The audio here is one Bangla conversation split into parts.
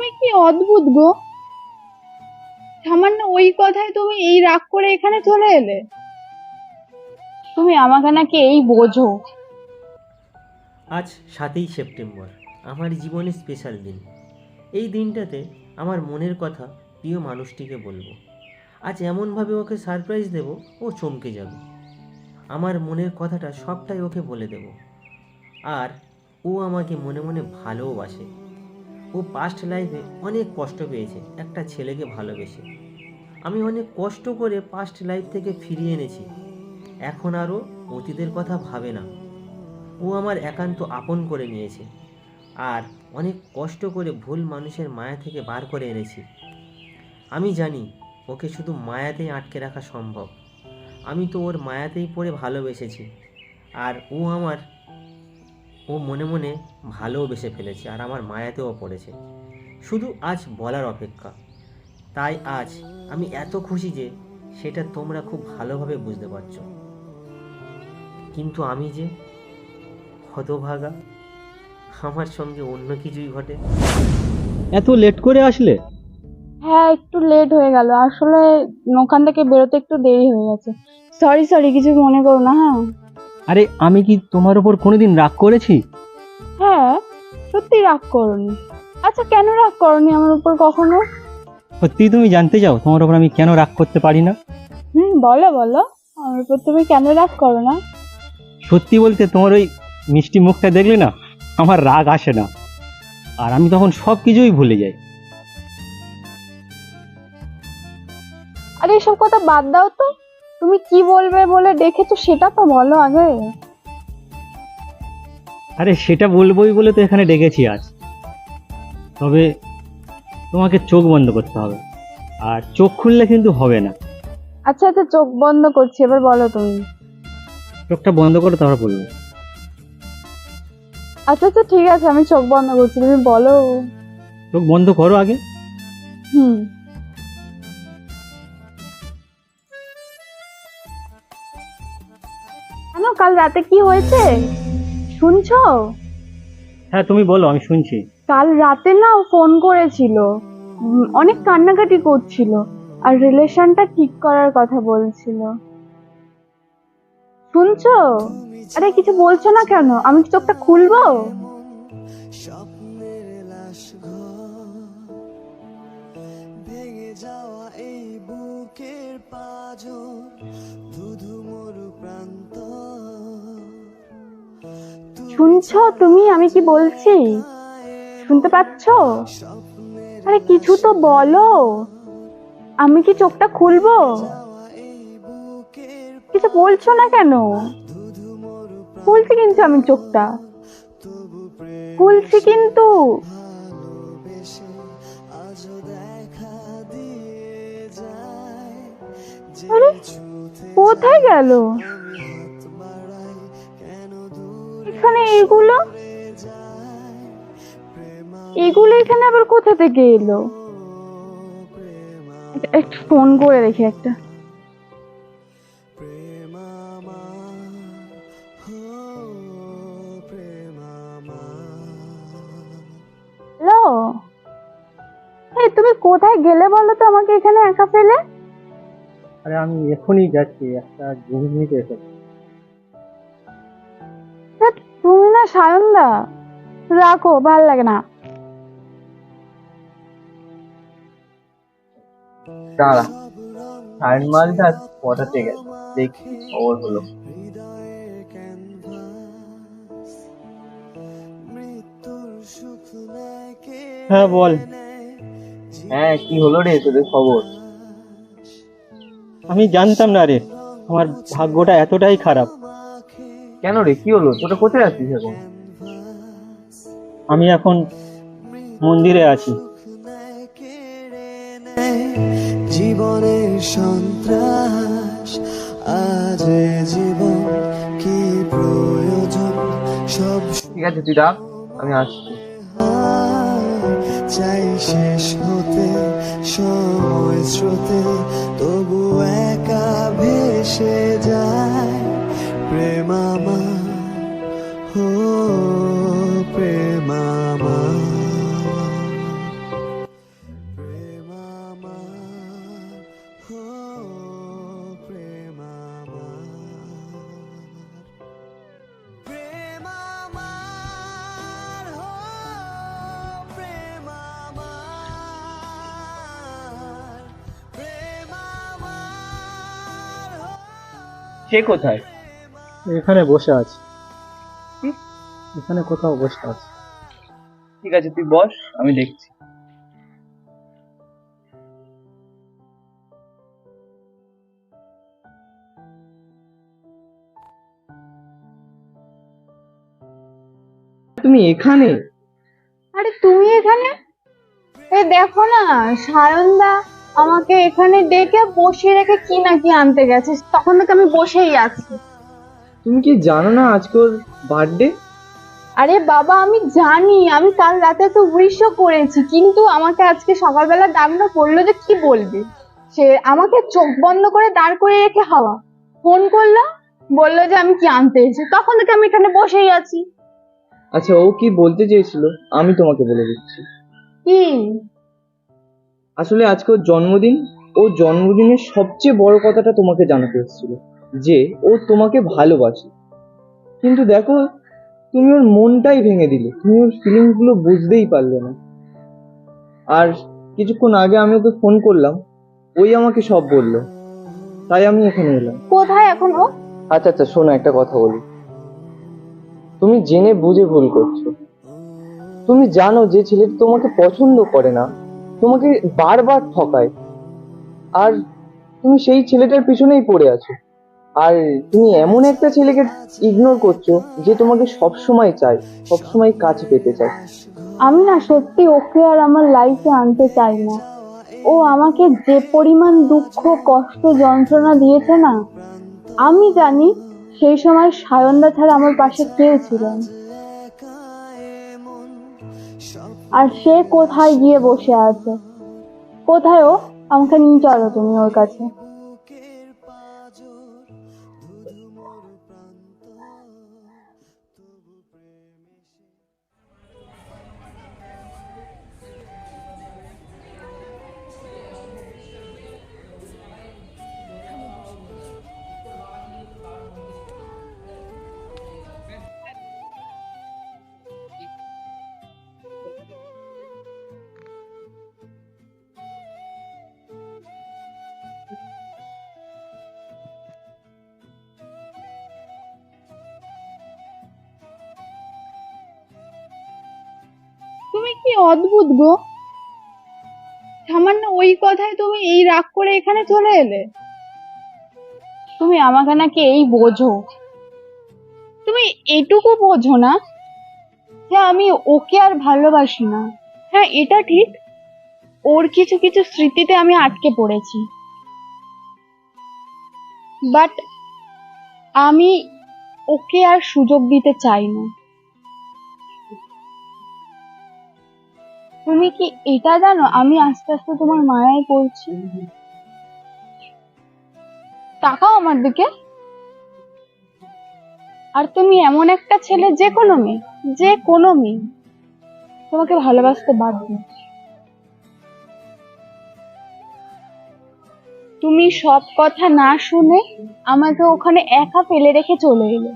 তুমি কি অদ্ভুত গো? সামান্য ওই কথায় তুমি এই রাগ করে এখানে চলে এলে? তুমি আমাকে নাকি এই বোঝো। আজ সাতই সেপ্টেম্বর, আমার জীবনের স্পেশাল দিন। এই দিনটাতে আমার মনের কথা প্রিয় মানুষটিকে বলব। আজ এমনভাবে ওকে সারপ্রাইজ দেব, ও চমকে যাবে। আমার মনের কথাটা সবটাই ওকে বলে দেব। আর ও আমাকে মনে মনে ভালোবাসে ও পাস্ট লাইফে অনেক কষ্ট পেয়েছে, একটা ছেলেকে ভালোবেসে। আমি অনেক কষ্ট করে পাস্ট লাইফ থেকে ফিরিয়ে এনেছি। এখন আরও অতীতের কথা ভাবে না। ও আমার একান্ত আপন করে নিয়েছে আর অনেক কষ্ট করে ভুল মানুষের মায়া থেকে বার করে এনেছি। আমি জানি ওকে শুধু মায়াতেই আটকে রাখা সম্ভব। আমি তো ওর মায়াতেই পড়ে ভালোবেসেছি। আর ও আমার ও মনে মনে ভালোবেসে ফেলেছে আর আমার মায়াতেও পড়েছে। শুধু আজ বলার অপেক্ষা। তাই আজ আমি এত খুশি যে সেটা তোমরা খুব ভালোভাবে বুঝতে পারছ। কিন্তু আমি যে হতভাগা আমার সঙ্গে অন্য কিছুই ঘটে। এত লেট করে আসলে? হ্যাঁ একটু লেট হয়ে গেল। আসলে ওখান থেকে বেরোতে একটু দেরি হয়ে গেছে। সরি সরি কিছু মনে করো না হ্যাঁ? আরে আমি কি তোমার উপর কোনোদিন রাগ করেছি? হ্যাঁ সত্যি রাগ করনি। আচ্ছা কেন রাগ করনি আমার উপর কখনো? সত্যি তুমি জানতে চাও তোমার উপর আমি কেন রাগ করতে পারি না? হুম বলো বলো। আমার উপর তুমি কেন রাগ করো না? সত্যি বলতে তোমার ওই মিষ্টি মুখটা দেখলে না আমার রাগ আসে না। আর আমি তখন সব কিছুই ভুলে যাই। আরে এসব কথা বাদ দাও তো। তুমি কি বলবে বলে ডেকেছো সেটা তো বলো আগে। আরে সেটা বলবোই বলে তো এখানে ডেকেছি আজ। তবে তোমাকে চোখ বন্ধ করতে হবে। আর চোখ খুললে কিন্তু হবে না। আচ্ছা আচ্ছা চোখ বন্ধ করছি এবার বলো তুমি। চোখটা বন্ধ করে তারপর বলব। আচ্ছা আচ্ছা ঠিক আছে আমি চোখ বন্ধ করছি তুমি বলো। চোখ বন্ধ করো আগে। হুম। কাল রাতে কি হয়েছে? শুনছো? হ্যাঁ তুমি বলো আমি শুনছি। কাল রাতে না ও ফোন করেছিল। উম, অনেক কান্নাকাটি করছিল। আর রিলেশনটা ঠিক করার কথা বলছিল। শুনছো? আরে কিছু বলছো না কেন? আমি কি চোখটা খুলবো? স্বপ্নের লাশ ঘর ভেঙে যাওয়া এই বুকের পাজর। শুনছো তুমি? আমি কি বলছি? শুনতে পাচ্ছ? আরে কিছু তো বলো। আমি কি চোখটা খুলবো? কিছু বলছো না কেন? খুলছি কিন্তু আমি চোখটা। খুলছি কিন্তু। কোথায় গেল? এখানে এগুলো? এগুলো এখানে আবার কোথা থেকে এলো? একটু ফোন করে দেখি একটা। হ্যালো? এই তুমি কোথায় গেলে বলো তো আমাকে এখানে একা ফেলে? আরে আমি এখনই যাচ্ছি, একটা জিনিস নিতে এসেছি। সায়নদা রাখো ভালো লাগে না। দাঁড়া দেখি খবর হলো। হ্যাঁ বল। হ্যাঁ কি হলো রে তোদের খবর? আমি জানতাম না রে আমার ভাগ্যটা এতটাই খারাপ। কেন রে? কি হলো? তোরা কোথায় আছিস এখন? আমি এখন মন্দিরে আছি। জীবনের সন্ত্রাস আজ জীবন কি প্রয়োজন? সব ঠিক আছে তুই রাখ আমি আসছি। চাই শেষ হতে সময় স্রোতে তবু একা ভেসে সে কোথায়? এখানে বসে আছে। এখানে কোথাও বসে আছে। ঠিক আছে তুই বস আমি দেখছি। তুমি এখানে? আরে তুমি এখানে? এ দেখো না সায়নদা। আমাকে এখানে ডেকে বসিয়ে রেখে কি না কি আনতে গেছে তখন থেকে আমি বসেই আছি। তুমি কি জানো না আজকে ওর বার্থডে আরে বাবা আমি জানি আমি কাল রাতে তো উইশও করেছি কিন্তু আমাকে আজকে সকালবেলা ডাকটা পড়ল যে কি বলবে? সে আমাকে চোখ বন্ধ করে দাঁড় করে রেখে হাওয়া। ফোন করল বলল যে আমি কি আনতে এসেছি তখন থেকে আমি এখানে বসেই আছি। আচ্ছা ও কি বলতে চেয়েছিল? আমি তোমাকে বলে দিচ্ছি। কি? আসলে আজকে ওর জন্মদিন ও জন্মদিনের সবচেয়ে বড় কথাটা তোমাকে জানাতে এসেছিল যে ও তোমাকে ভালোবাসে। কিন্তু দেখো তুমি ওর মনটাই ভেঙে দিলে তুমি ওর ফিলিংসগুলো বুঝতেই পারলে না। আর কিছুক্ষণ আগে আমি ওকে ফোন করলাম ওই আমাকে সব বলল। তাই আমি এখানে এলাম। কোথায় এখন ও? আচ্ছা আচ্ছা শোনো একটা কথা বলি। তুমি জেনে বুঝে ভুল করছ। তুমি জানো যে ছেলেটি তোমাকে পছন্দ করে না তোমাকে বারবার ঠকায়। আর তুমি সেই ছেলেটার পিছনেই পড়ে আছো। আর তুমি এমন একটা ছেলেকে ইগনোর করছ যে তোমাকে সব সময় চায় সব সময় কাছে পেতে চায়। আমি না সত্যি ওকে আর আমার লাইফে আনতে চাই না। ও আমাকে যে পরিমাণ দুঃখ, কষ্ট, যন্ত্রণা দিয়েছে না, আমি জানি সেই সময় সায়নদা ছাড়া আমার পাশে কেউ ছিল না। আর সে কোথায় গিয়ে বসে আছে? কোথায় ও আমাকে নিয়ে চলো তুমি ওর কাছে। কি অদ্ভুত গো। সামান্য ওই কথায় তুমি এই রাগ করে এখানে চলে এলে? তুমি আমাকে নাকি এই বোঝো। তুমি এটুকু বোঝো না যে আমি ওকে আর ভালোবাসি না। হ্যাঁ এটা ঠিক। ওর কিছু কিছু স্মৃতিতে আমি আটকে পড়েছি। বাট আমি ওকে আর সুযোগ দিতে চাই না। তুমি কি এটা জানো? আমি আস্তে আস্তে তোমার মায়ায় পড়ছি। তাকাও আমার দিকে। আর তুমি এমন একটা ছেলে, যে কোনো মেয়ে, যে কোনো মেয়ে, তোমাকে ভালোবাসতে বাধ্য তুমি সব কথা না শুনে আমাকে ওখানে একা ফেলে রেখে চলে এলে।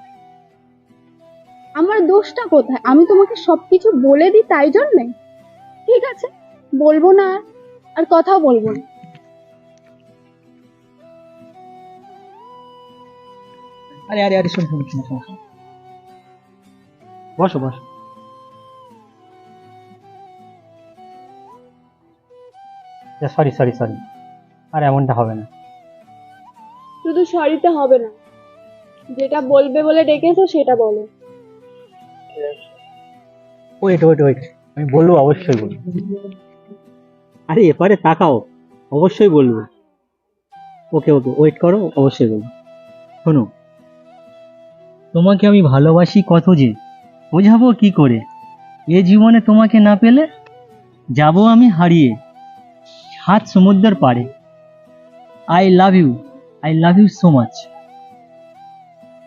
আমার দোষটা কোথায়? আমি তোমাকে সবকিছু বলে দিই তাই জন্যে? ঠিক আছে বলব না আর। কথাও বলব না। আরে আরে আরে শোন শোন শোন। বসো বসো। সরি সরি সরি আর এমনটা হবে না। শুধু সরিতে হবে না। যেটা বলবে বলে ডেকেছো সেটা বলো। ওয়েট ওয়েট ওয়েট আমি বলব, অবশ্যই বলব। আরে, এপারে তাকাও। অবশ্যই বলব। ওকে ওকে ওয়েট করো, অবশ্যই বলব। শোনো, তোমাকে আমি ভালোবাসি কত যে, বোঝাবো কি করে? এ জীবনে তোমাকে না পেলে যাব আমি হারিয়ে, হাত সমুদ্রের পারে I love you I love you so much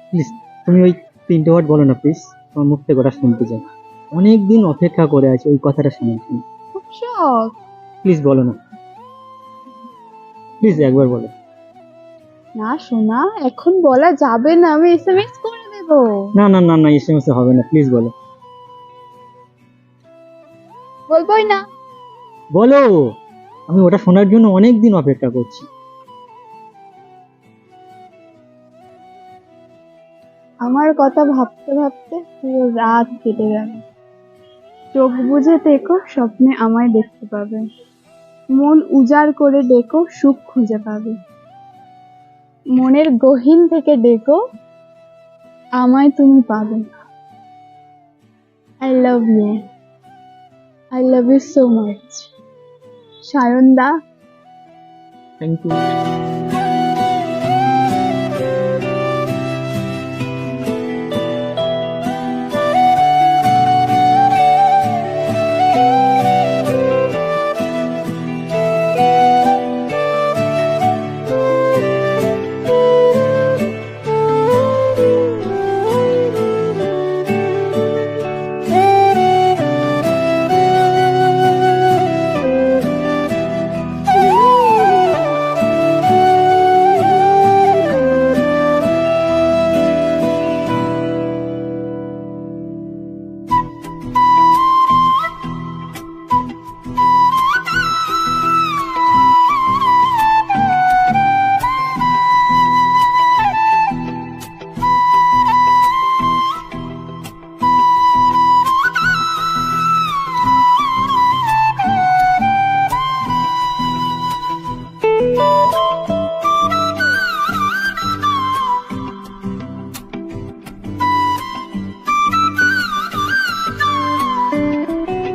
please তুমি ওই তিনটে ওয়ার্ড বলো না প্লিজ আমার মুখ থেকে ওটা শুনতে চাই। অনেক দিন অপেক্ষা করে আছি ওই কথাটা শোনার জন্য শখ। প্লিজ বলো না। প্লিজ একবার বলো। না শোনা এখন বলা যাবে না আমি এসএমএস করে দেবো। না না না না এস এম এস হবে না প্লিজ বলো। বলবোই না। বলো আমি ওটা শোনার জন্য অনেক দিন অপেক্ষা করছি। আমার কথা ভাবতে ভাবতে পুরো রাত কেটে যাবে চোখ বুঝে দেখো স্বপ্নে আমায় দেখতে পাবে। মন উজাড় করে ডেকো সুখ খুঁজে পাবে। মনের গহীন থেকে ডেকো আমায় তুমি পাবে। I love you I love you so much Sayan the thank you